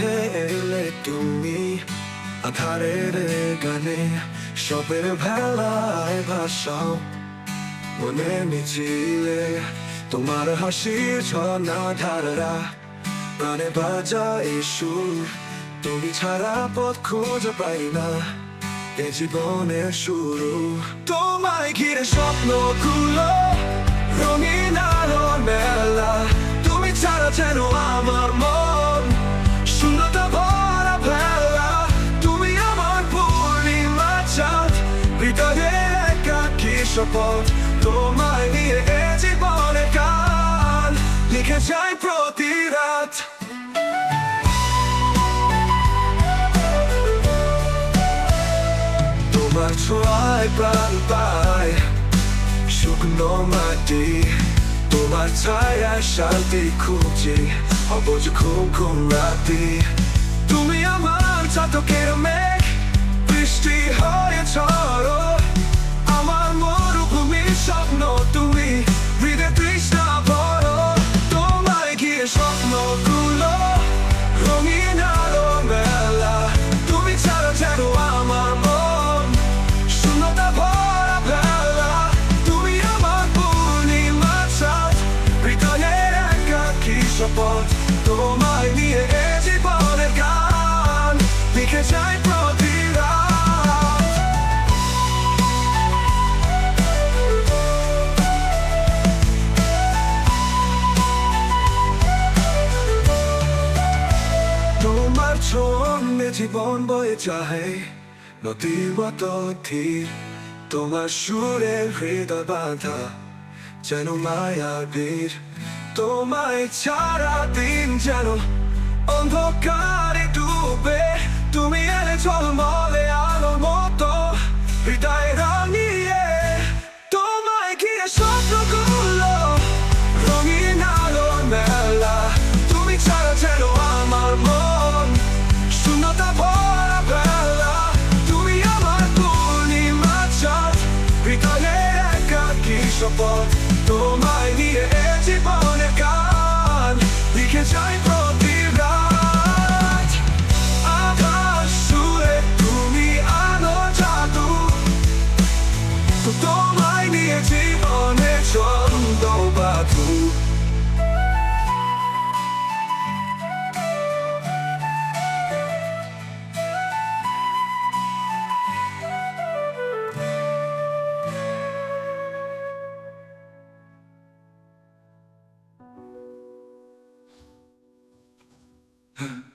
হেলে তুমি আধারের গানে সবের ভেলায় ভাসাও। মনে মিছিলে তোমার হাসির ঝর্ণা ধারা প্রাণে বাজা এ সুর, তুমি ছাড়া পথ খোঁজ পাই না, এ জীবনের শুরু। তোমায় ঘিরে স্বপ্ন খুলো শপথ তোমায় নিয়ে এ জীবনের গান লিখে যাই প্রতি রাত। তোমার ছোঁয়ায় প্রাণ পায় শুকনো মাটি। তোমার ছায়া শান্তি খুঁজে অবুঝ খুব ঘুম রাতি। তুমি আমার চাতকের মেঘ, বৃষ্টি হয়ে ঝড়ো স্বপ্নগুলো রঙিন আলো তুমি ছাড়া যেন আমার মন শূন্যতা তুমি আমার পূর্ণিমা চাঁদ হৃদয়ের একাকি শপথ তোমায় ছন্দে জীবন বয়ে চাহে নদীর মতো ধীর তোমার সুরে হৃদয় বাঁধা, যেন মায়া বীর। তোমায় ছাড়া দিন যেন অন্ধকারে শপথ তোমায় নিয়ে এ জীবনের গান লিখে যাই প্রতি রাত। আকাশ সুরে তুমি আলো জাদু। তোমায় নিয়ে জীবনে ছন্দ বাধু Yeah.